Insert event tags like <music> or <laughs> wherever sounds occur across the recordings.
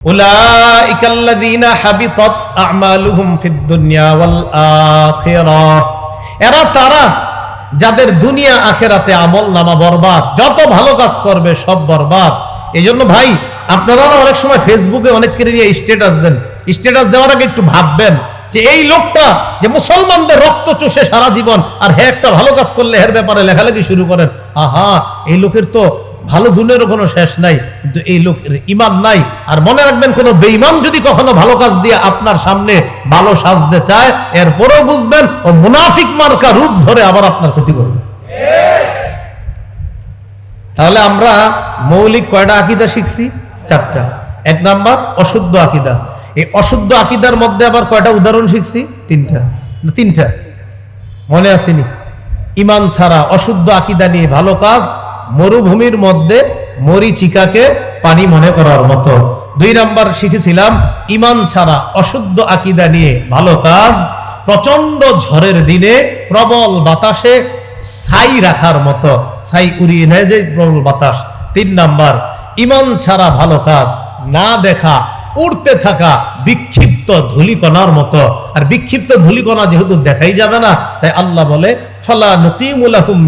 أولئك الذين حبطت أعمالهم في الدنيا والآخرة এরা তারা যাদের দুনিয়া আখেরাতে আমল নামা বরবাদ যত ভালো কাজ করবে সব বরবাদ এই জন্য ভাই আপনারা না অনেক সময় ফেসবুকে অনেককে নিয়ে স্ট্যাটাস দেন স্ট্যাটাস দেওয়ার আগে একটু ভাববেন যে এই লোকটা যে মুসলমানদের রক্ত চষে সারা জীবন আর হে একটা ভালো কাজ করলে এর ব্যাপারে লেখালেখি শুরু করেন আহা এই লোকের তো ভালো গুণেরও কোনো শেষ নাই, কিন্তু এই লোকের ইমান নাই। আর মনে রাখবেন, কোনো বেঈমান যদি কখনো ভালো কাজ দিয়ে আপনার সামনে ভালো সাজতে চায়, এরপরেও বুঝবেন, ও মুনাফিক মার্কা রূপ ধরে আবার আপনার ক্ষতি করবে। তাহলে আমরা মৌলিক কয়টা আকিদা শিখছি? চারটা। এক নাম্বার, অশুদ্ধ আকিদা। এই অশুদ্ধ আকিদার মধ্যে আবার কয়টা উদাহরণ শিখছি? তিনটা। তিনটা। মনে আসেনি? ইমান ছাড়া অশুদ্ধ আকিদা নিয়ে ভালো কাজ মরুভূমির মধ্যে মরিচিকাকে পানি মনে করার মতো। দুই নাম্বার শিখেছিলাম, ইমান ছাড়া অশুদ্ধ আকিদা নিয়ে ভালো কাজ প্রচণ্ড ঝড়ের দিনে প্রবল বাতাসে ছাই রাখার মতো, ছাই উড়িয়ে নেয় যে প্রবল বাতাস। তিন নাম্বার, ইমান ছাড়া ভালো কাজ, না দেখা, উড়তে থাকা, বিক্ষিপ্ত ধুলিকণার মতো। আর বিক্ষিপ্ত ধুলিকণা যেহেতু দেখাই যাবে না, তাই আল্লাহ বলে, ফালা নকিমুলাহুম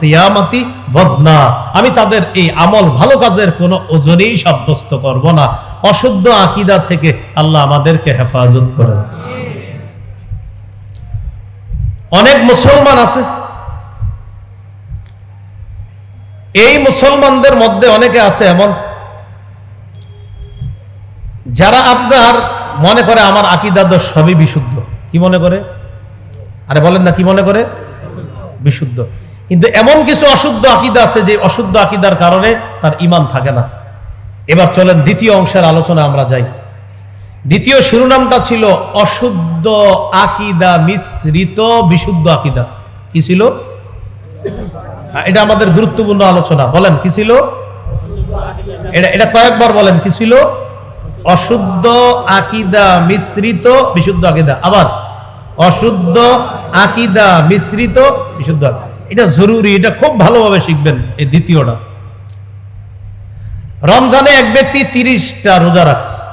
কিয়ামাতি ওয়াজনা। আমি তাদের এই আমল ভালো কাজের কোনো ওজনেই সাব্যস্ত করব না। অশুদ্ধ আকীদা থেকে আল্লাহ আমাদেরকে হেফাজত করে অনেক মুসলমান আছে। এই মুসলমানদের মধ্যে অনেকে আছে এমন, যারা আপনার মনে করে আমার আকিদার সবই বিশুদ্ধ। কি মনে করে? আরে বলেন না কি মনে করে? বিশুদ্ধ। কিন্তু এমন কিছু অশুদ্ধ আকিদা আছে যে অশুদ্ধ আকিদার কারণে তার ইমান থাকে না। এবার চলেন দ্বিতীয় অংশের আলোচনা আমরা যাই। দ্বিতীয় শিরোনামটা ছিল অশুদ্ধ আকিদা মিশ্রিত বিশুদ্ধ আকিদা। কি ছিল? হ্যাঁ, এটা আমাদের গুরুত্বপূর্ণ আলোচনা। বলেন কি ছিল? এটা এটা কয়েকবার বলেন কি ছিল? অশুদ্ধ আকিদা মিশ্রিত, বিশুদ্ধ আকিদা। আবার, অশুদ্ধ আকিদা মিশ্রিত, বিশুদ্ধ এটা জরুরি, এটা খুব ভালোভাবে শিখবেন এই দ্বিতীয়টা। রমজানে এক ব্যক্তি তিরিশটা রোজা রাখছে।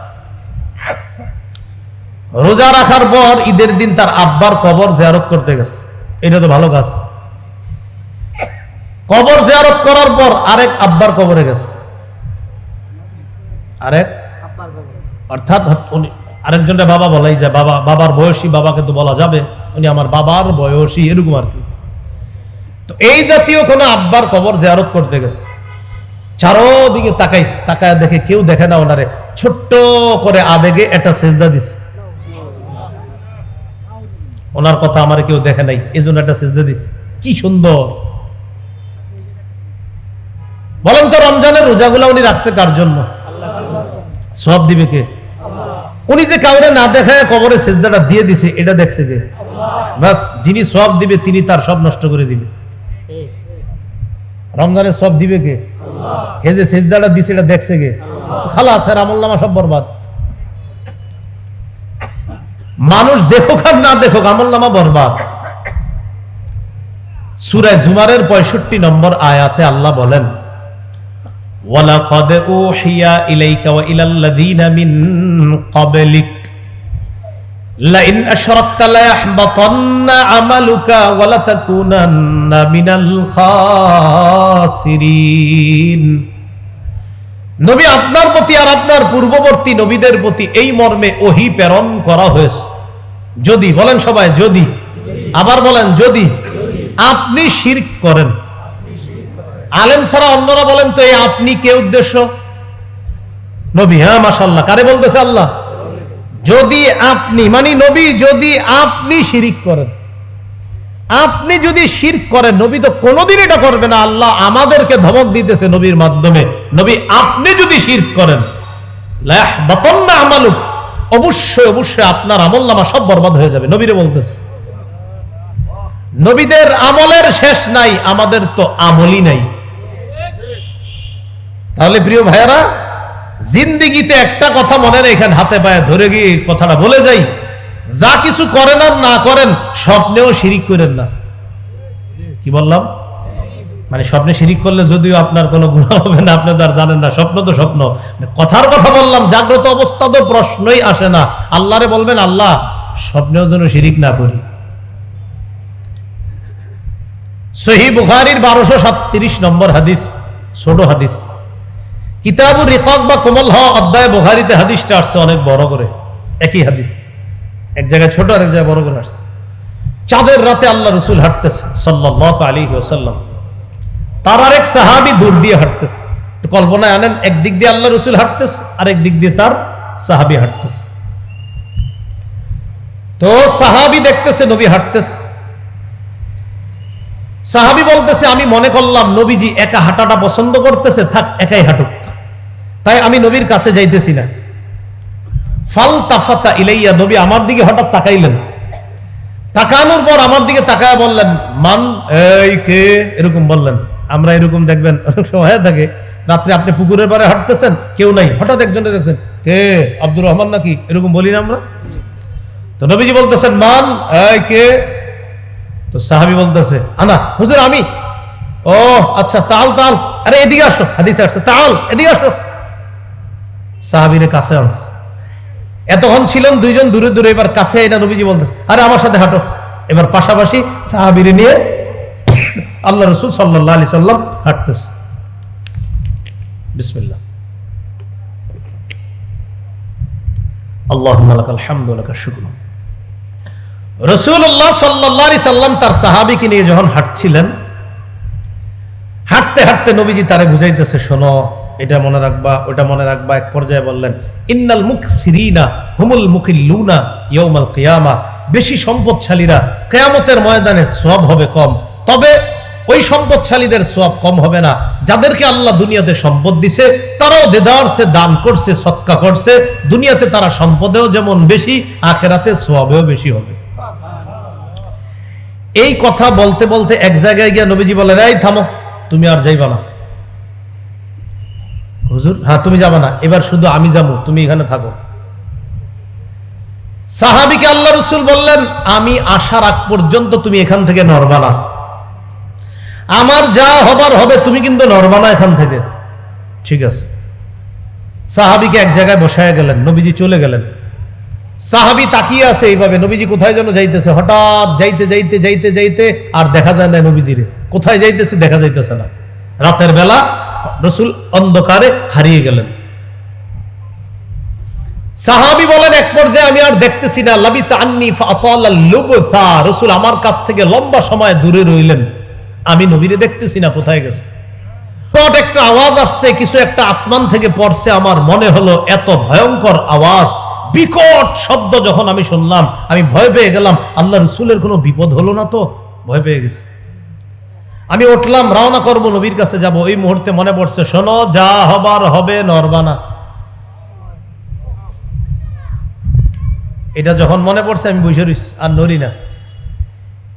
রোজা রাখার পর ঈদের দিন তার আব্বার কবর জেয়ারত করতে গেছে। এটা তো ভালো কাজ। কবর জেয়ারত করার পর আরেক আব্বার কবরে গেছে। আরেক অর্থাৎ উনি আরেকজনটা বাবা বলাই যায়, বাবা, বাবার বয়সী বাবাকে তো বলা যাবে। উনি, আমার বাবার বয়সী, এরকম আর কি। তো এই জাতীয় কোন আব্বার কবর জিয়ারত করতে গেছে। চারোদিকে তাকাই তাকায় দেখে কেউ দেখে না ওনারে। ছোট্ট করে আবেগে একটা সেজদা দিছে। ওনার কথা আমার কেউ দেখে নাই এই জন্য একটা সেজদা দিছে। কি সুন্দর। বলেন তো, রমজানের রোজাগুলা উনি রাখছে কার জন্য? সব দিবে কে? উনি যে কাউরে না দেখায় কবরে সেজদাটা দিয়ে দিছে, এটা দেখছে কে? বাস, যিনি সব দিবে, তিনি তার সব নষ্ট করে দিবে। রমজানের সব দিবে কে? এই যে সেজদাটা দিছে, এটা দেখছে কে? খালা স্যার আমল নামা সব বরবাদ। মানুষ দেখুক আর না দেখুক আমল নামা বরবাদ। সুরায় জুমারের পঁয়ষট্টি নম্বর আয়াতে আল্লাহ বলেন নবী আপনার প্রতি আর আপনার পূর্ববর্তী নবীদের প্রতি এই মর্মে ওহি প্রেরণ করা হয়েছে। যদি, বলেন সবাই, যদি। আবার বলেন, যদি। আপনি শির করেন। আলেম ছাড়া অন্যরা বলেন তো এই আপনি কে উদ্দেশ্য? নবী হ্যাঁ মাসাল্লাহ কারে বলতেছে আল্লাহ? যদি আপনি মানে নবী, যদি আপনি শিরিক করেন। আপনি যদি শিরক করেন, নবী তো কোনোদিন এটা করবে না। আল্লাহ আমাদেরকে ধমক দিতেছে নবীর মাধ্যমে। নবী, আপনি যদি শিরক করেন আমালুক। অবশ্যই অবশ্যই আপনার আমল নামা সব বরবাদ হয়ে যাবে, নবীরে বলতেছে। নবীদের আমলের শেষ নাই, আমাদের তো আমলই নাই। তাহলে প্রিয় ভাইয়ারা, জিন্দিগিতে একটা কথা মনে রেখেন, হাতে পায়ে ধরে গিয়ে কথাটা বলে যাই। যা কিছু করেন আর না করেন, স্বপ্নেও শিরিক করেন না। কি বললাম? মানে স্বপ্নে শিরিক করলে যদিও আপনার কোনো গুণা হবে না, আপনি আর জানেন না, স্বপ্ন তো স্বপ্ন। মানে কথার কথা বললাম, জাগ্রত অবস্থা তো প্রশ্নই আসে না। আল্লাহরে বলবেন, আল্লাহ, স্বপ্নেও যেন শিরিক না করি। সহি বুখারির বারোশো সাতত্রিশ নম্বর হাদিস, ছোট হাদিস। কিতাবুর রিকাক বা কোমল হওয়া অধ্যায় বুখারিতে হাদিসটা আসছে অনেক বড় করে। একই হাদিস। এক জায়গায় ছোট আর এক জায়গায় বড় করে আসছে। চাঁদের রাতে আল্লাহ রসুল হাঁটতেছে সাল্লাহ আলী ওসাল্লাম তার আরেক সাহাবি দূর দিয়ে হাঁটতেছে। কল্পনায় আনেন, একদিক দিয়ে আল্লাহ রসুল হাঁটতেছে, আরেক দিক দিয়ে তার সাহাবি হাঁটতেছে। তো সাহাবি দেখতেছে, নবী হাঁটতেছে। সাহাবি বলতেছে, আমি মনে করলাম নবীজি একা হাঁটাটা পছন্দ করতেছে, থাক, একাই হাঁটুক। তাই আমি নবীর কাছে যাইতেছি না। ফাল তাফাতা ইলাইয়া, নবী আমার দিকে হঠাৎ তাকাইলেন। তাকানোর পর আমার দিকে তাকায় বললেন, মান, এই কে? এরকম বললেন। আমরা এরকম দেখবেন, অনেক সময় থাকে, রাত্রে আপনি পুকুরের পারে হাঁটতেছেন, কেউ নাই, হঠাৎ একজনে দেখছেন, কে? আব্দুর রহমান নাকি? এরকম বলি না আমরা। তো নবীজি বলতেছেন, মান, এই কে? তো সাহাবি বলতেছে, আনা, হুজুর আমি। ও আচ্ছা তাল তাল। আরে, এদিকে আসো, হাদিসে আসছে, তাল, এদিকে আসো। সাহাবিরে কাছে আনছে। এতক্ষণ ছিলেন দুইজন দূরে দূরে, এবার কাছে এটা নবীজি বলতেছে, আরে আমার সাথে হাঁটো। এবার পাশাপাশি সাহাবিরে নিয়ে আল্লাহ রসুল সাল্লাহ আলি সাল্লাম হাঁটতেছে। বিসমিল্লাহ। আল্লাহ রসুল্লাহ সাল্লাহ সাল্লাম তার সাহাবিকে নিয়ে যখন হাঁটছিলেন, হাঁটতে হাঁটতে নবীজি তারে বুঝাইতেছে, শোনো এটা মনে রাখবা, ওটা মনে রাখবা, এক পর্যায়ে বললেন, ইন্নাল মুখ সিরিনা হুমুল মুখিল্লুনা ইয়ৌমাল কিয়ামা। বেশি সম্পদশালীরা কেয়ামতের ময়দানে সব হবে কম, তবে ওই সম্পদশালীদের সব কম হবে না। যাদেরকে আল্লাহ দুনিয়াতে সম্পদ দিছে, তারাও দেদারসে দান করছে, সৎকা করছে, দুনিয়াতে তারা সম্পদেও যেমন বেশি, আখেরাতে সবেও বেশি হবে। এই কথা বলতে বলতে এক জায়গায় গিয়ে নবীজি বলেন, এই থামো, তুমি আর যাইবা না। হুজুর হ্যাঁ তুমি যাবা না। এবার শুধু আমি যাব, তুমি এখানে থাকো। সাহাবিকে আল্লাহ রসুল বললেন, আমি আসার আগ পর্যন্ত তুমি এখান থেকে নড়বা না আমার যা হবার হবে তুমি কিন্তু নড়বা না এখান থেকে। ঠিক আছে। সাহাবিকে এক জায়গায় বসায় গেলেন, নবীজি চলে গেলেন। সাহাবি তাকিয়ে আছে এইভাবে, নবীজি কোথায় যেন যাইতেছে। হঠাৎ যাইতে যাইতে যাইতে যাইতে আর দেখা যায় না নবীজিরে। কোথায় যাইতেছে, দেখা যাইতেছে না। রাতের বেলা রসুল অন্ধকারে হারিয়ে গেলেন। সাহাবি বলেন, এক পর্যায়ে আমি আর দেখতেছি না। লাবিসা আন্নি রসুল আমার কাছ থেকে লম্বা সময় দূরে রইলেন। আমি নবীরে দেখতেছি না, কোথায় গেছে? কট একটা আওয়াজ আসছে, কিছু একটা আসমান থেকে পড়ছে। আমার মনে হলো, এত ভয়ঙ্কর আওয়াজ, বিকট শব্দ যখন আমি শুনলাম, আমি ভয় পেয়ে গেলাম। আল্লাহ রসুলের কোনো বিপদ হলো না তো? ভয় পেয়ে গেছি। আমি উঠলাম, রওনা করব, নবীর কাছে যাব। ওই মুহূর্তে মনে পড়ছে, শোনো, যা হবার হবে নরবানা। এটা যখন মনে পড়ছে, আমি বসে রইছি, আর নড়ি না।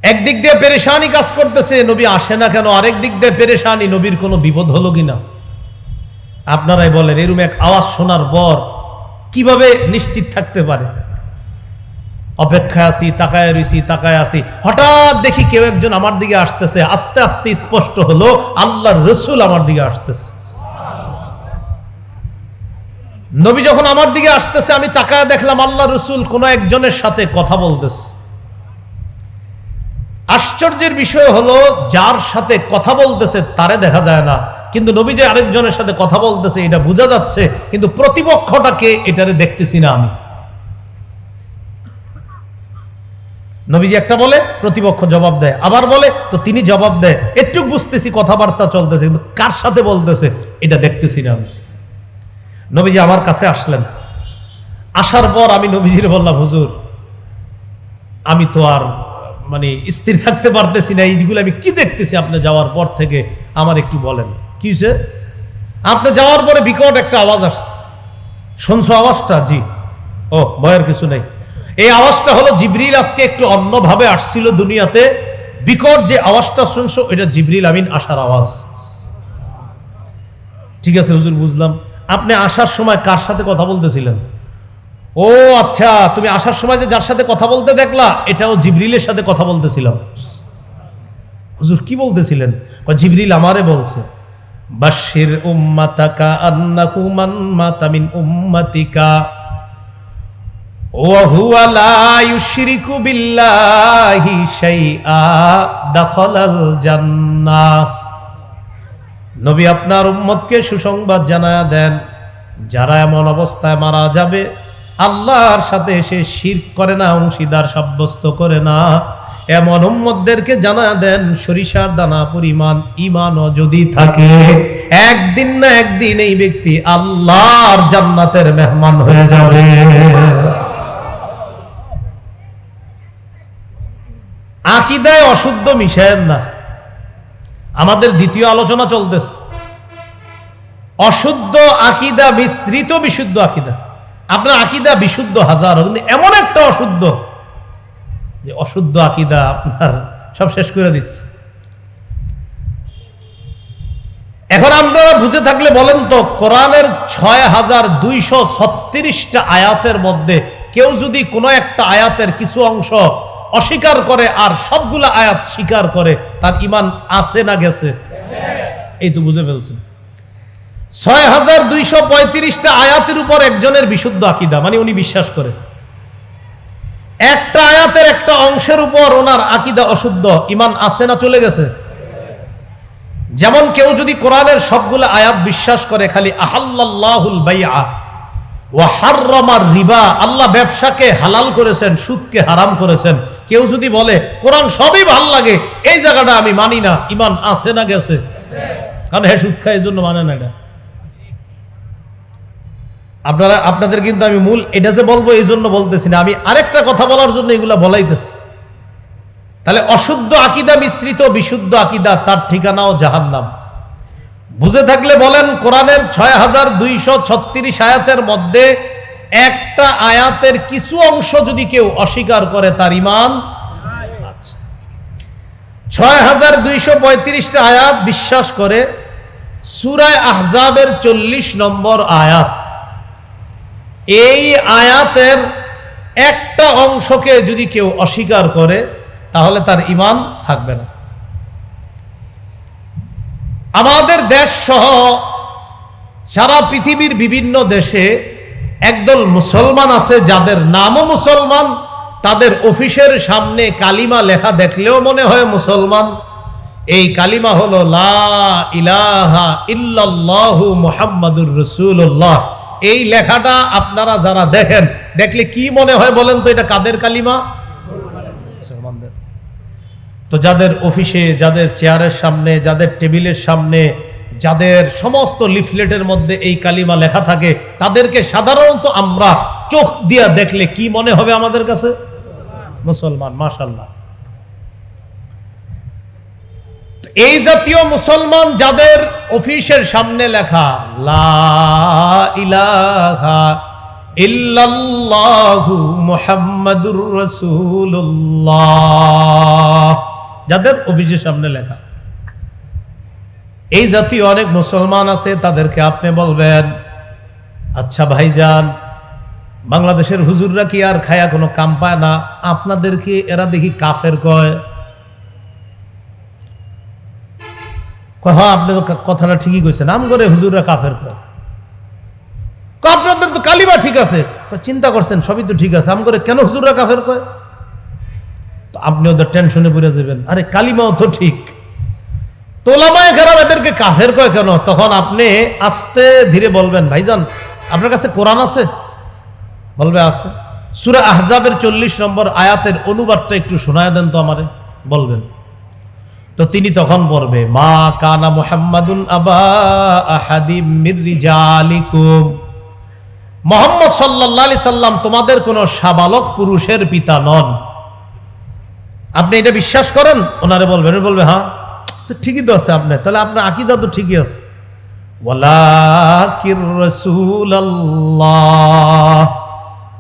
একদিক দিয়ে পেরেশানি কাজ করতেছে, নবী আসে না কেন? আরেক দিক দিয়ে পেরেশানি, নবীর কোনো বিপদ হলো কিনা? আপনারাই বলেন এরম এক আওয়াজ শোনার পর কীভাবে নিশ্চিত থাকতে পারে? অপেক্ষায় আছি, তাকায় রইছি, তাকায় আছি। হঠাৎ দেখি কেউ একজন আমার দিকে আসতেছে। আস্তে আস্তে স্পষ্ট হলো, আল্লাহর রসুল আমার দিকে আসতেছে। নবী যখন আমার দিকে আসতেছে, আমি তাকায় দেখলাম আল্লাহ রসুল কোন একজনের সাথে কথা বলতেছে। আশ্চর্যের বিষয় হলো, যার সাথে কথা বলতেছে তারে দেখা যায় না। কিন্তু নবী যে আরেকজনের সাথে কথা বলতেছে, এটা বোঝা যাচ্ছে, কিন্তু প্রতিপক্ষটাকে এটারে দেখতেছি না আমি। নবীজি একটা বলে, প্রতিপক্ষ জবাব দেয়। আবার বলে, তো তিনি জবাব দেয়। একটু বুঝতেছি, কথাবার্তা চলতেছে, কিন্তু কার সাথে বলতেছে, এটা দেখতেছি না আমি। নবীজি আমার কাছে আসলেন। আসার পর আমি নবীজির বললাম, হুজুর, আমি তো আর মানে স্থির থাকতে পারতেছি না, এইগুলো আমি কি দেখতেছি আপনি যাওয়ার পর থেকে? আমার একটু বলেন। কি হয়েছে? আপনি যাওয়ার পরে বিকট একটা আওয়াজ আসছে। শুনছো আওয়াজটা? জি। ও, ভয়ের কিছু নেই। এই আওয়াজটা হলো জিবরিল আজকে একটু অন্যভাবে আসছিল দুনিয়াতে। বিকট যে আওয়াজটা শুনছো এটা জিবরিল আমিন আসার আওয়াজ। ঠিক আছে, হুজুর, বুঝলাম। আপনি আসার সময় কার সাথে কথা বলতেছিলেন? ও আচ্ছা তুমি আসার সময় যে যার সাথে কথা বলতে দেখলা, এটাও জিবরিলের সাথে কথা বলতেছিলাম। হুজুর, কি বলতেছিলেন? জিবরিল আমারে বলছে বাশির উম্মাতাকা আন্নাহু মান মাতা মিন উম্মাতিকা। وهو لا يشرك بالله شيئا دخل الجنة নবী আপনার উম্মতকে সুসংবাদ জানায়া দেন যারা এমন অবস্থায় মারা যাবে আল্লাহর সাথে সে শিরক করে না অংশীদার সাব্যস্ত করে না এমন উম্মতদেরকে জানায়া দেন সরিষার দানা পরিমাণ ইমানও যদি থাকে একদিন না একদিন এই ব্যক্তি আল্লাহর জান্নাতের মেহমান হয়ে যাবে আকিদায় অশুদ্ধ মিশায়েন না। আমাদের দ্বিতীয় আলোচনা চলতেছে। অশুদ্ধ আকিদা মিশ্রিত বিশুদ্ধ আকিদা। আপনার আকিদা বিশুদ্ধ হাজার, কিন্তু এমন একটা অশুদ্ধ যে অশুদ্ধ আকিদা আপনার সব শেষ করে দিচ্ছে। এখন আপনারা বুঝে থাকলে বলেন তো, কোরআনের ছয় হাজার দুইশো ছত্রিশটা আয়াতের মধ্যে কেউ যদি কোনো একটা আয়াতের কিছু অংশ অস্বীকার করে আর সবগুলা আয়াত স্বীকার করে, তার ইমান আছে না গেছে? এই তো বুঝে ফেলছেন। ছয় হাজার দুইশো পঁয়ত্রিশটা আয়াতের উপর একজনের বিশুদ্ধ আকিদা মানে উনি বিশ্বাস করে। একটা আয়াতের একটা অংশের উপর ওনার আকিদা অশুদ্ধ ইমান আছে না চলে গেছে? যেমন কেউ যদি কোরআনের সবগুলো আয়াত বিশ্বাস করে, খালি আহাল্লাহুল বাইআ রিবা, আল্লাহ ব্যবসাকে হালাল করেছেন, সুদকে হারাম করেছেন। কেউ যদি বলে, কোরআন সবই ভালো লাগে, এই জায়গাটা আমি মানি না, ইমান আছে না গেছে? কারণ হ্যাঁ সুদ খায় এই জন্য মানে না এটা। আপনারা, আপনাদের কিন্তু আমি মূল, এটা যে বলব, এই জন্য বলতেছি না। আমি আরেকটা কথা বলার জন্য এগুলা বলাইতেছি। তাহলে অশুদ্ধ আকিদা মিশ্রিত, বিশুদ্ধ আকিদা, তার ঠিকানাও জাহান্নাম। বুঝে থাকলে বলেন, কোরআনের ছয় হাজার দুইশো ছত্রিশ আয়াতের মধ্যে একটা আয়াতের কিছু অংশ যদি কেউ অস্বীকার করে তার ইমান। ছয় হাজার দুইশো পঁয়ত্রিশটা আয়াত বিশ্বাস করে সুরায় আহজাবের চল্লিশ নম্বর আয়াত এই আয়াতের একটা অংশকে যদি কেউ অস্বীকার করে, তাহলে তার ইমান থাকবে না আমাদের দেশ সহ সারা পৃথিবীর বিভিন্ন দেশে একদল মুসলমান আছে, যাদের নামও মুসলমান, তাদের অফিসের সামনে কালিমা লেখা দেখলেও মনে হয় মুসলমান। এই কালিমা হলো ইলাহা ইল্লাল্লাহু এই লেখাটা আপনারা যারা দেখেন, দেখলে কি মনে হয় বলেন তো, এটা কাদের কালিমা? মুসলমানদের। তো যাদের অফিসে, যাদের চেয়ারের সামনে, যাদের টেবিলের সামনে, যাদের সমস্ত লিফলেটের মধ্যে এই কালিমা লেখা থাকে, তাদেরকে সাধারণত আমরা চোখ দিয়া দেখলে কি মনে হবে আমাদের কাছে? মুসলমান মাশাল্লাহ তো এই জাতীয় মুসলমান যাদের অফিসের সামনে লেখা, লা ইলাহা ইল্লাল্লাহু মুহাম্মাদুর যাদের অফিসের সামনে লেখা। এই জাতীয় অনেক মুসলমান আছে তাদেরকে আপনি বলবেন আচ্ছা ভাইজান বাংলাদেশের হুজুররা কি আর খায়া কোনো কাম পায় না? আপনাদেরকে এরা দেখি কাফের কয়? হ্যাঁ আপনি তো কথাটা ঠিকই কইছেন। নাম করে হুজুররা কাফের কয়, আপনাদের তো কালিমা ঠিক আছে। চিন্তা করছেন সবই তো ঠিক আছে। আম করে কেন হুজুররা কাফের কয়? আপনি ওদের টেনশনে পড়ে যাবেন। আরে কালিমাও তো ঠিক। তোলামায় খারাপ এদেরকে কাফের কয় কেন? তখন আপনি আস্তে ধীরে বলবেন, ভাইজান, আপনার কাছে কোরআন আছে? বলবে, আছে। সুরা আহজাবের চল্লিশ নম্বর আয়াতের অনুবাদটা একটু শোনায় দেন তো আমারে, বলবেন। তো তিনি তখন পড়বে মা কানা মুহাম্মাদুন আবা মোহাম্মদ আলাইহি সাল্লাম তোমাদের কোনো সাবালক পুরুষের পিতা নন। আপনি এটা বিশ্বাস করেন? ওনারে বলবেন বলবে হ্যাঁ তো ঠিকই তো আছে আপনি। তাহলে আপনার আকিদা তো ঠিকই আছে।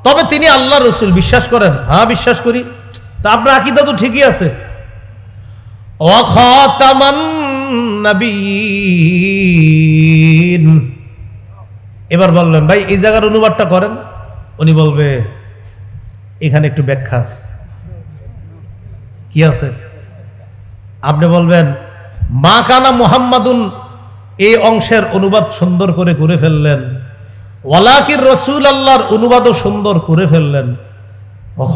তবে তিনি আল্লাহ রসুল, বিশ্বাস করেন। হ্যাঁ বিশ্বাস করি। তা আপনার আকিদা তো ঠিকই আছে। এবার বললেন, ভাই, এই জায়গার অনুবাদটা করেন। উনি বলবে, এখানে একটু ব্যাখ্যা আছে। কি আছে? আপনি বলবেন, মা কানা মুহাম্মাদুন এই অংশের অনুবাদ সুন্দর করে করে ফেললেন। ওয়ালাকির রসুল আল্লাহর অনুবাদও সুন্দর করে ফেললেন।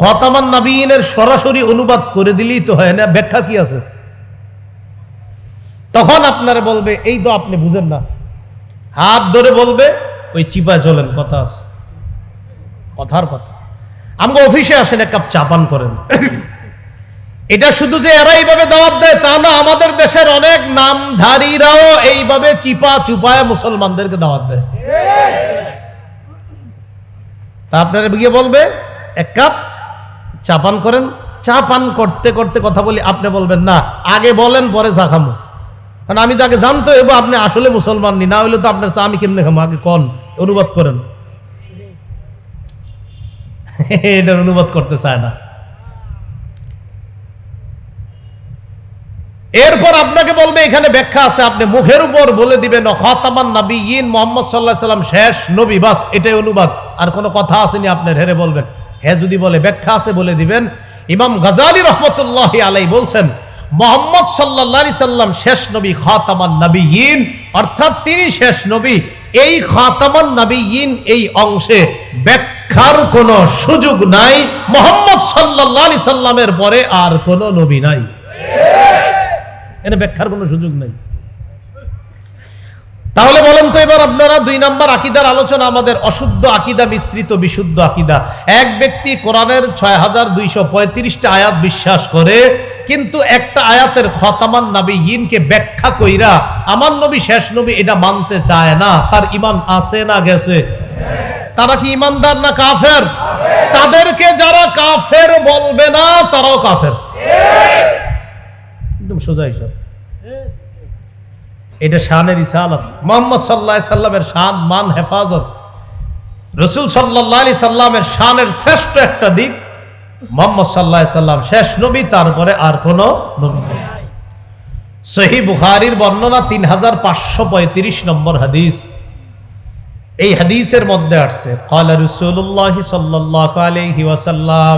হতামান নাবিনের সরাসরি অনুবাদ করে দিলেই তো হয় না, ব্যাখ্যা কি আছে? তখন আপনারা বলবে, এই তো আপনি বুঝেন না। হাত ধরে বলবে, ওই চিপায় চলেন, কথা আছে। কথার কথা। আমাকে অফিসে আসেন, এক কাপ চা পান করেন। এটা শুধু যে এরা এইভাবে দাওয়াত দেয়, তা না, আমাদের দেশের অনেক নামধারীরাও এইভাবে চিপা চুপায় মুসলমানদেরকে দাওয়াত দেয়। তা আপনারা গিয়ে বলবে, এক কাপ চা পান করেন, চা পান করতে করতে কথা বলি, আপনি বলবেন, না, আগে বলেন, পরে চা খামো। কারণ আমি তো আগে জানতো এবার আপনি আসলে মুসলমান নি, না হলে তো আপনার চা আমি কেমনে খামো? আগে কন, অনুবাদ করেন। <laughs> এটার অনুবাদ করতে চায় না। এরপর আপনাকে বলবে, এখানে ব্যাখ্যা আছে, আপনি মুখের উপর বলে দিবেন, খতামান নবী ইন মোহাম্মদ সাল্লাহ সাল্লাম শেষ নবী, বাস, এটাই অনুবাদ। আর কোনো কথা আসেনি আপনার হেরে বলবেন। হ্যাঁ যদি বলে ব্যাখ্যা আছে, বলে দিবেন। ইমাম গাজালি রহমতুল্লাহ আলাই বলছেন, মোহাম্মদ সাল্লাহ সাল্লাম শেষ নবী, খাতামান নবী ইন অর্থাৎ তিনি শেষ নবী। এই খাতামান নবী ইন এই অংশে ব্যাখ্যার কোনো সুযোগ নাই। মোহাম্মদ সাল্লাহ সাল্লামের পরে আর কোনো নবী নাই। এর ব্যাখ্যার কোনো সুযোগ নেই। তাহলে বলেন তো এবার আপনারা দুই নাম্বার আকিদার আলোচনা আমাদের অশুদ্ধ আকিদা মিশ্রিত বিশুদ্ধ আকিদা। এক ব্যক্তি কোরআনের ছয় হাজার দুইশো পঁয়ত্রিশটা আয়াত বিশ্বাস করে কিন্তু একটা আয়াতের খতামান নবী ইনকে ব্যাখ্যা কইরা আমার নবী শেষ নবী এটা মানতে চায় না তার ইমান আছে না গেছে? তারা কি ইমানদার না কাফের? তাদেরকে যারা কাফের বলবে না তারাও কাফের। একদম সোজা হিসাব। এটা শানের ইসালত মোহাম্মদ সাল্লা সাল্লামের শান, মান, হেফাজত। রসুল সাল্লা আলি সাল্লামের শানের শ্রেষ্ঠ একটা দিক, মোহাম্মদ সাল্লাম শেষ নবী, তারপরে আর কোন নবী নেই। সহি বুখারির বর্ণনা তিন হাজার পাঁচশো পঁয়ত্রিশ নম্বর হাদিস। এই হাদিসের মধ্যে আসছে রসুল্লাহ সাল্লাহ আলহি ওয়াসাল্লাম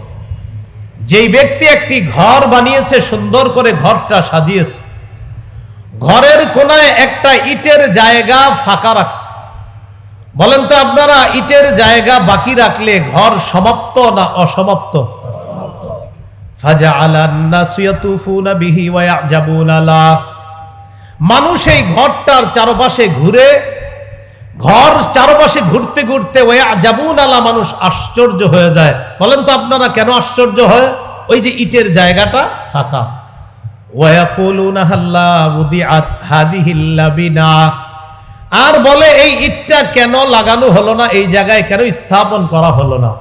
যেই ব্যক্তি একটি ঘর বানিয়েছে, সুন্দর করে ঘরটা সাজিয়েছে, ঘরের কোনায় একটা ইটের জায়গা ফাঁকা রাখছে। বলেন তো আপনারা, ইটের জায়গা বাকি রাখলে ঘর সমাপ্ত না অসমাপ্ত? মানুষ এই ঘরটার চারপাশে ঘুরে ঘর চারপাশে ঘুরতে ঘুরতে ওয়া জাবুন আলা মানুষ আশ্চর্য হয়ে যায় বলেন তো আপনারা কেন আশ্চর্য হয় ওই যে ইটের জায়গাটা ফাঁকা আর বলে এই ইটটা কেন লাগানো হলো না এই জায়গায় কেন স্থাপন করা হলো না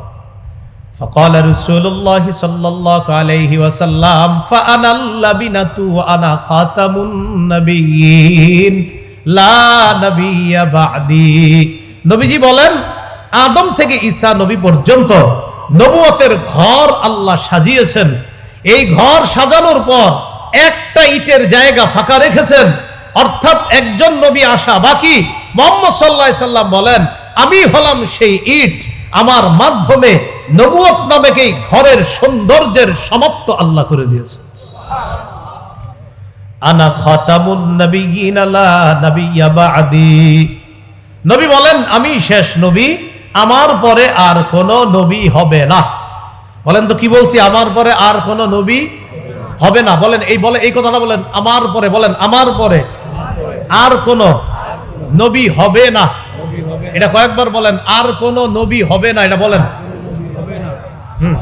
فقال رسول الله صلى الله عليه وسلم فأنا اللبنة وأنا خاتم النبيين নবীজি বলেন, আদম থেকে ঈসা নবী পর্যন্ত নবুয়তের ঘর আল্লাহ সাজিয়েছেন। এই ঘর সাজানোর পর একটা ইটের জায়গা ফাঁকা রেখেছেন। অর্থাৎ একজন নবী আসা বাকি। মোহাম্মদ সাল্লাহ সাল্লাম বলেন, আমি হলাম সেই ইট। আমার মাধ্যমে নবুয়ত নামেক এই ঘরের সৌন্দর্যের সমাপ্ত আল্লাহ করে দিয়েছেন। আনা খতামুন বাদি। নবী বলেন আমি শেষ নবী আমার পরে আর কোন নবী হবে না। বলেন তো কি বলছি আমার পরে আর কোন নবী হবে না? বলেন এই বলে এই কথাটা বলেন আমার পরে বলেন আমার পরে আর কোন নবী হবে না। এটা কয়েকবার বলেন আর কোন নবী হবে না। এটা বলেন। হুম।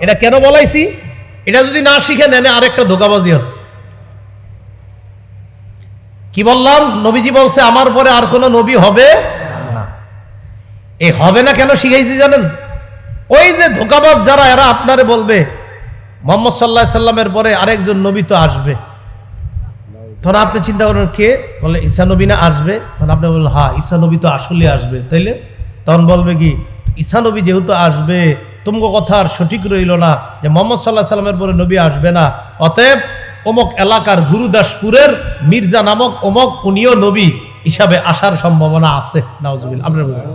এটা কেন বলাইছি? এটা যদি না শিখে নেন আরেকটা ধোকাবাজি আছে। কি বললাম? নবীজি বলছে, আমার পরে আর কোন নবী হবে না। এই হবে না কেন শিখাইছি জানেন? ওই যে ধোকাবাজ যারা, এরা আপনারে বলবে, মোহাম্মদ সাল্লাহ সাল্লামের পরে আরেকজন নবী তো আসবে। ধরো আপনি চিন্তা করেন, কে? বলে, ঈসা নবী না আসবে? তখন আপনি বললেন হ্যাঁ ঈসা নবী তো আসলে আসবে। তাইলে? তখন বলবে কি, ঈসা নবী যেহেতু আসবে তোমাকে কথা আর সঠিক রইল না যে মোহাম্মদ সাল্লাহ সাল্লামের পরে নবী আসবে না। অতএব অমক এলাকার গুরুদাসপুরের মির্জা নামক অমক উনিও নবী হিসাবে আসার সম্ভাবনা আছে। নাওজুবিল আপনার বলবেন?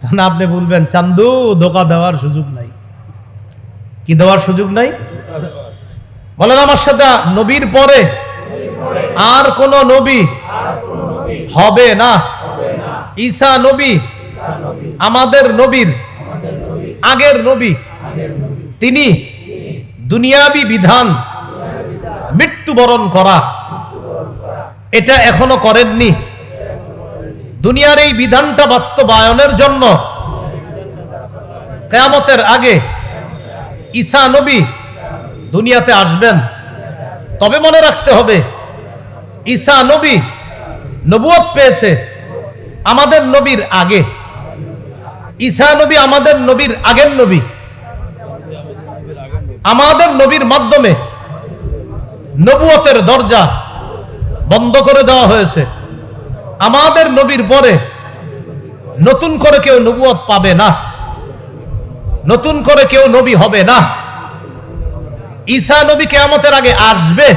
তখন আপনি বলবেন চান্দু ধোকা দেওয়ার সুযোগ নাই। কি দেওয়ার সুযোগ নাই? বলেন আমার সাথে নবীর পরে আর কোন নবী হবে না। ঈসা নবী আমাদের নবীর আগের নবী। তিনি দুনিয়াবি বিধান মৃত্যুবরণ করা। এটা এখনও করেননি। দুনিয়ার এই বিধানটা বাস্তবায়নের জন্য কেয়ামতের আগে ঈসা নবী দুনিয়াতে আসবেন। তবে মনে রাখতে হবে, ঈসা নবী নবুয়ত পেয়েছে আমাদের নবীর আগে। ঈসা নবী আমাদের নবীর আগের নবী। আমাদের নবীর মাধ্যমে নবুয়তের দরজা বন্ধ করে দেওয়া হয়েছে। আমাদের নবীর পরে নতুন করে কেউ নবুয়ত পাবে না। নতুন করে কেউ নবী হবে না। ঈসা নবী কেয়ামতের আগে আসবে।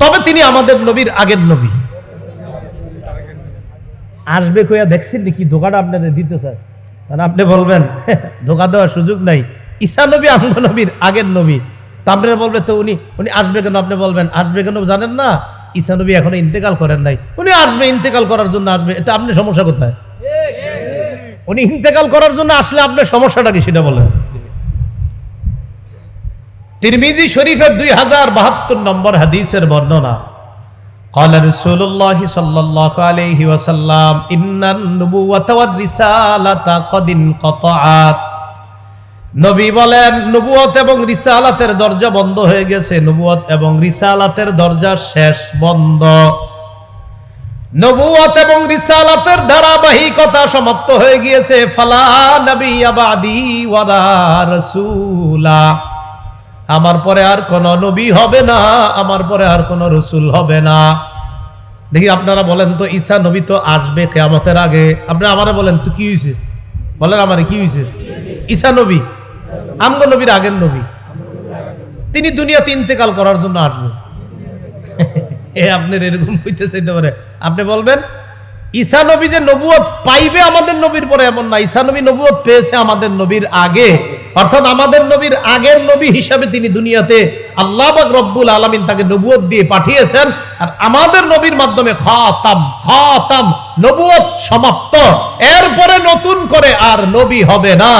তবে তিনি আমাদের নবীর আগের নবী। আসবে কইয়া দেখছেন নাকি? ধোকাটা আপনাদের দিতে স্যার। তাহলে আপনি বলবেন, ধোকা দেওয়ার সুযোগ নাই। ঈসা নবী আমগো নবীর আগের নবী। তা আপনারা বলবেন তো উনি উনি আসবে কেন? আপনি বলবেন, আসবে কেন জানেন না? ঈসা নবী এখনও ইন্তেকাল করেন নাই। উনি আসবে ইন্তেকাল করার জন্য আসবে। এতে আপনি সমস্যা কোথায়? উনি ইন্তেকাল করার জন্য আসলে আপনার সমস্যাটা কি সেটা বলেন। তিরমিজি শরীফের দুই হাজার বাহাত্তর নম্বর হাদিসের বর্ণনা। قال رسول الله صلى الله عليه وسلم إن النبوة والرسالة قد انقطعت নবী বলেন নবুয়ত এবং রিসালাতের দরজা বন্ধ হয়ে গেছে নবুয়ত এবং রিসালাতের দরজা শেষ বন্ধ নবুয়ত এবং রিসালাতের ধারাবাহিকতা সমাপ্ত হয়ে গিয়েছে ফালা নবী আবাদি ওয়ালা রাসূলা আমার পরে আর কোন নবী হবে না, আমার পরে আর কোন রসুল হবে না। দেখি আপনারা বলেন তো, ঈসা নবী তো আসবে কেয়ামতের আগে? আপনারা আমারে বলেন তো কি হয়েছে বলেন আমারে, কি হয়েছে ঈসা নবী। আমগো নবীর আগের নবী। তিনি দুনিয়াতে ইন্তেকাল করার জন্য আসবেন <laughs> এ আপনার এরকম হইতে চাইতে পারে। আপনি বলবেন ঈসা নবী যে নবুয়ত পাইবে আমাদের নবীর পরে এমন না। ঈসা নবী নবুয়ত পেয়েছে আমাদের নবীর আগে। অর্থাৎ আমাদের নবীর আগের নবী হিসাবে তিনি দুনিয়াতে আল্লাহ বাক রব্বুল আলমিন তাকে নবুয়ত দিয়ে পাঠিয়েছেন। আর আমাদের নবীর মাধ্যমে খাতাম খাতাম, নবুয়ত সমাপ্ত। এরপরে নতুন করে আর নবী হবে না।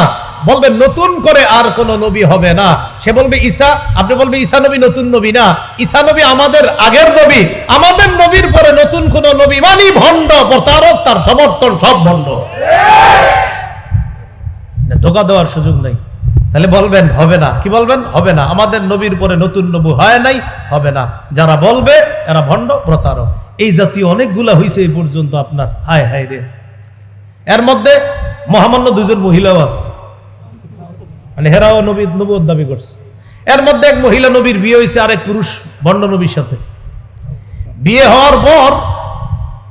বলবে, নতুন করে আর কোন নবী হবে না। সে বলবে, ঈসা, আপনি বলবে, ঈসা নবী নতুন নবী না। ঈসা নবী আমাদের আগের নবী। আমাদের নবীর কোন নবী মানি ভণ্ড, প্রতারক, তার সমর্থন সব ভণ্ড। ধোকা দেওয়ার সুযোগ নাই। তাহলে বলবেন, হবে না। কি বলবেন? হবে না। আমাদের নবীর পরে নতুন নবু হয় নাই, হবে না। যারা বলবে, এরা ভণ্ড, প্রতারক। এই জাতীয় অনেকগুলা হয়েছে এই পর্যন্ত আপনার। হায় হায় রে। এর মধ্যে মহামান্য দুজন মহিলাও আছে। মানে হেরাও নবী নবুয়ত দাবি করছে। এর মধ্যে এক মহিলা নবীর বিয়ে হয়েছে আরেক পুরুষ ভণ্ড নবীর সাথে। বিয়ে হওয়ার পর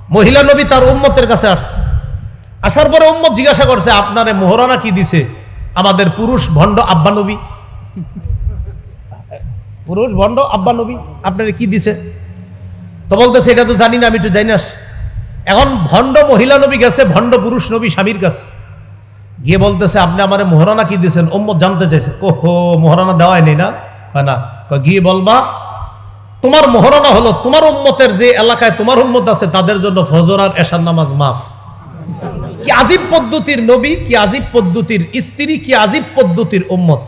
মহিলা নবী তার উম্মতের কাছে আসছে। আসার পরে উম্মত জিজ্ঞাসা করছে, আপনারে মোহরানা কি দিছে? আমাদের পুরুষ ভণ্ড আব্বা নবী। পুরুষ ভণ্ড আব্বা নবী, আপনারে কি দিছে? তো বলতেছে, এটা তো জানি না, আমি একটু জানি না। এখন ভণ্ড মহিলা নবী গেছে, ভণ্ড পুরুষ নবী স্বামীর কাছে। গিয়ে বলতেছে, আপনি আমারে মোহরানা কি দিয়েছেন ওম্মত জানতে চাইছে, ওহো, মোহরানা দেওয়াই নেই না? কয় না গিয়ে বলবা তোমার মোহরানা হলো তোমার উম্মতের যে এলাকায় তোমার উম্মত আছে, তাদের জন্য ফজর আর এশার নামাজ মাফ। কি আজিব পদ্ধতির নবী, কি আজিব পদ্ধতির স্ত্রী, কি আজিব পদ্ধতির উম্মত।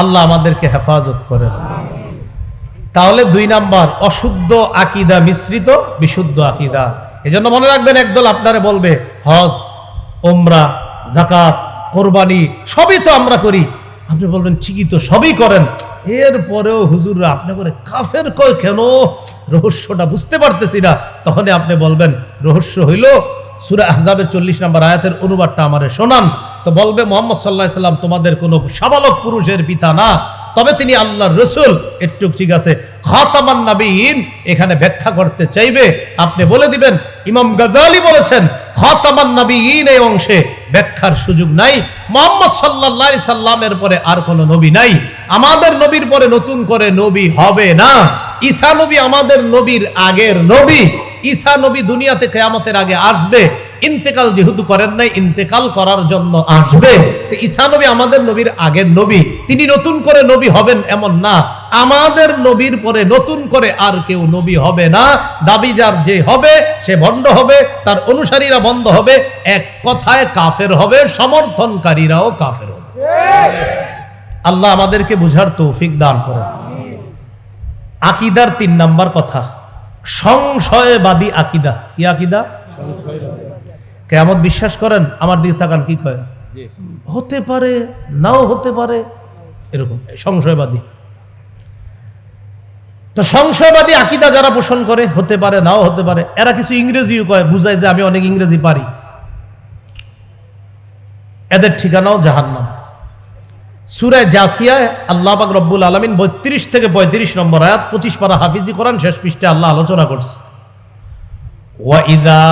আল্লাহ আমাদেরকে হেফাজত করেন। তাহলে দুই নাম্বার, অশুদ্ধ আকিদা মিশ্রিত, বিশুদ্ধ আকিদা। এজন্য মনে রাখবেন, একদল আপনারে বলবে, হজ ওমরা জাকাত কোরবানি, সবই তো আমরা করি। আপনি বলবেন, ঠিকই তো সবই করেন। এরপরেও হুজুররা আপনি করে কাফের কয় কেন? রহস্যটা বুঝতে পারতেছি না। তখনই আপনি বলবেন, রহস্য হইল, সুরা আহজাবের চল্লিশ নম্বর আয়াতের অনুবাদটা আমারে শোনান। তো বলবে, মোহাম্মদ সাল্লাহ সাল্লাম তোমাদের কোনো সাবালক পুরুষের পিতা না। তবে তিনি আল্লাহর রসুল। একটু ঠিক আছে। খাতামান নাবিন এখানে ব্যাখ্যা করতে চাইবে। আপনি বলে দিবেন, ইমাম গাজালি বলেছেন, খাতামান নাবিন এই অংশে ব্যাখ্যার সুযোগ নাই। মোহাম্মদ সাল্লাহ সাল্লামের পরে আর কোন নবী নাই। আমাদের নবীর পরে নতুন করে নবী হবে না। ঈসা নবী আমাদের নবীর আগের নবী। ঈসা নবী দুনিয়াতে কেয়ামতের আগে আসবে। ইন্তেকাল যেহেতু করেন নাই, ইন্তেকাল করার জন্য আসবে। তো ঈসা নবী আমাদের নবীর আগের নবী। তিনি নতুন করে নবী হবেন এমন না। আমাদের নবীর পরে নতুন করে আর কেউ নবী হবে না। দাবি যার যে হবে, সে ভণ্ড হবে, তার অনুসারীরা বন্ধ হবে, এক কথায় কাফের হবে, সমর্থনকারীরাও কাফের হবে। আল্লাহ আমাদেরকে বুঝার তৌফিক দান করেন। আকিদার তিন নাম্বার কথা, সংশয়বাদী আকিদা। কি আকিদা? কেমন বিশ্বাস করেন আমার দিকে তাকান কি কয়? হতে পারে নাও হতে পারে এরকম সংশয়বাদী। তো সংশয়বাদী আকিদা যারা পোষণ করে হতে পারে নাও হতে পারে এরা কিছু ইংরেজিও কয় বুঝায় যে আমি অনেক ইংরেজি পারি। এদের ঠিকানাও জাহান্নাম। সুরায় জাসিয়ায় আল্লাহ পাক রব্বুল আলমিন বত্রিশ থেকে পঁয়ত্রিশ নম্বর আয়াত পঁচিশ পারা হাফিজি কোরআন শেষ পৃষ্ঠে আল্লাহ আলোচনা করছে। وَإِذَا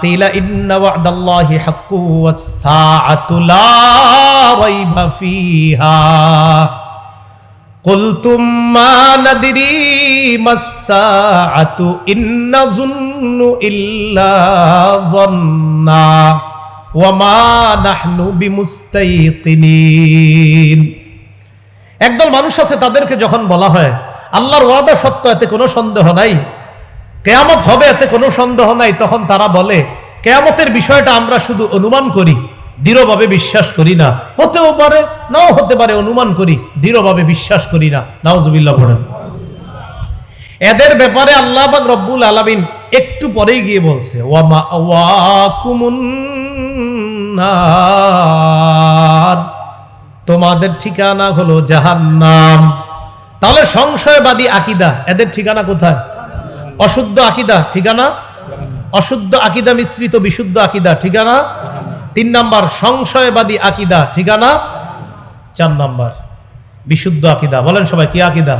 قِيلَ إِنَّ وَعْدَ اللَّهِ حَقٌّ وَالسَّاعَةُ لَا رَيْبَ فِيهَا قُلْتُمْ مَا نَدْرِي مَا السَّاعَةُ إِن نَّظُنُّ إِلَّا ظَنًّا وَمَا نَحْنُ بِمُسْتَيْقِنِينَ একদল মানুষ আছে তাদেরকে যখন বলা হয় আল্লাহর ওয়াদা সত্য এতে কোনো সন্দেহ নাই কেয়ামত হবে, এতে কোনো সন্দেহ নাই। তখন তারা বলে, কেয়ামতের বিষয়টা আমরা শুধু অনুমান করি, দৃঢ়ভাবে বিশ্বাস করি না। হতেও পারে, নাও হতে পারে, অনুমান করি, দৃঢ়ভাবে বিশ্বাস করি না। নাওজবিল্লা পড়েন। এদের ব্যাপারে আল্লাহ পাক রব্বুল আলামিন একটু পরেই গিয়ে বলছে, ওয়ামা ওয়াকুমুন। তোমাদের ঠিকানা হলো জাহান্নাম। তাহলে সংশয়বাদী আকিদা, এদের ঠিকানা কোথায়? অশুদ্ধ আকিদা, ঠিকানা? অশুদ্ধ আকিদা মিশ্রিত, বিশুদ্ধ আকিদা, ঠিকানা? তিন নাম্বার, সংশয়বাদী আকিদা, ঠিকানা? চার নাম্বার, বিশুদ্ধ আকিদা। বলেন সবাই, কি আকিদা?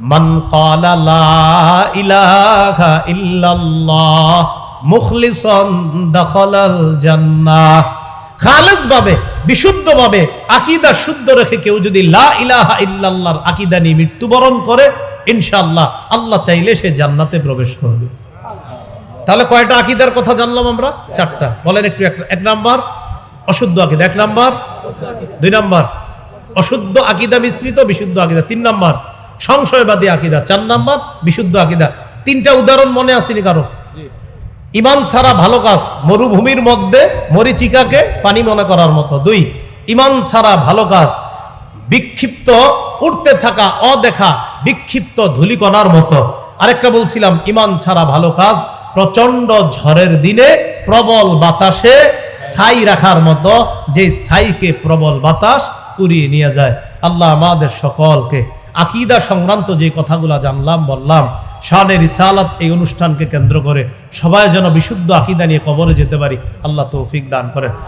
মান ক্বালা লা ইলাহা ইল্লাল্লাহ মুখলিসান দাখালাল জান্নাহ। খালেজ ভাবে বিশুদ্ধ ভাবে আকিদা শুদ্ধ রেখে কেউ যদি লা ইলাহা ইল্লাল্লাহর আকিদা নিয়ে মৃত্যুবরণ করে ইনশাআল্লাহ, আল্লাহ চাইলে সে জান্নাতে প্রবেশ করবে। তাহলে কয়টা আকিদার কথা জানলাম আমরা? চারটা। বলেন একটু এক- এক নাম্বার। অশুদ্ধ আকিদা, এক নাম্বার। দুই নাম্বার। অশুদ্ধ আকিদা মিশ্রিত, বিশুদ্ধ আকিদা। তিন নাম্বার। সংশয়বাদী আকিদা। চার নাম্বার, বিশুদ্ধ আকিদা। তিনটা উদাহরণ মনে আসেনি কারও? ইমান ছাড়া ভালো কাজ, মরুভূমির মধ্যে মরিচিকাকে পানি মনে করার মতো। দুই, ইমান ছাড়া ভালো কাজ, বিক্ষিপ্ত উঠতে থাকা অদেখা বিক্ষিপ্ত ধুলিকণার মতো। আরেকটা বলছিলাম, ইমান ছাড়া ভালো কাজ প্রচণ্ড ঝড়ের দিনে প্রবল বাতাসে ছাই রাখার মতো যে ছাইকে প্রবল বাতাস উড়িয়ে নিয়ে যায়। আল্লাহ আমাদের সকলকে আকিদা সংক্রান্ত যে কথাগুলো জানলাম, বললাম শানের ইসালাত এই অনুষ্ঠানকে কেন্দ্র করে সবাই যেন বিশুদ্ধ আকিদা নিয়ে কবরে যেতে পারি। আল্লাহ তৌফিক দান করেন।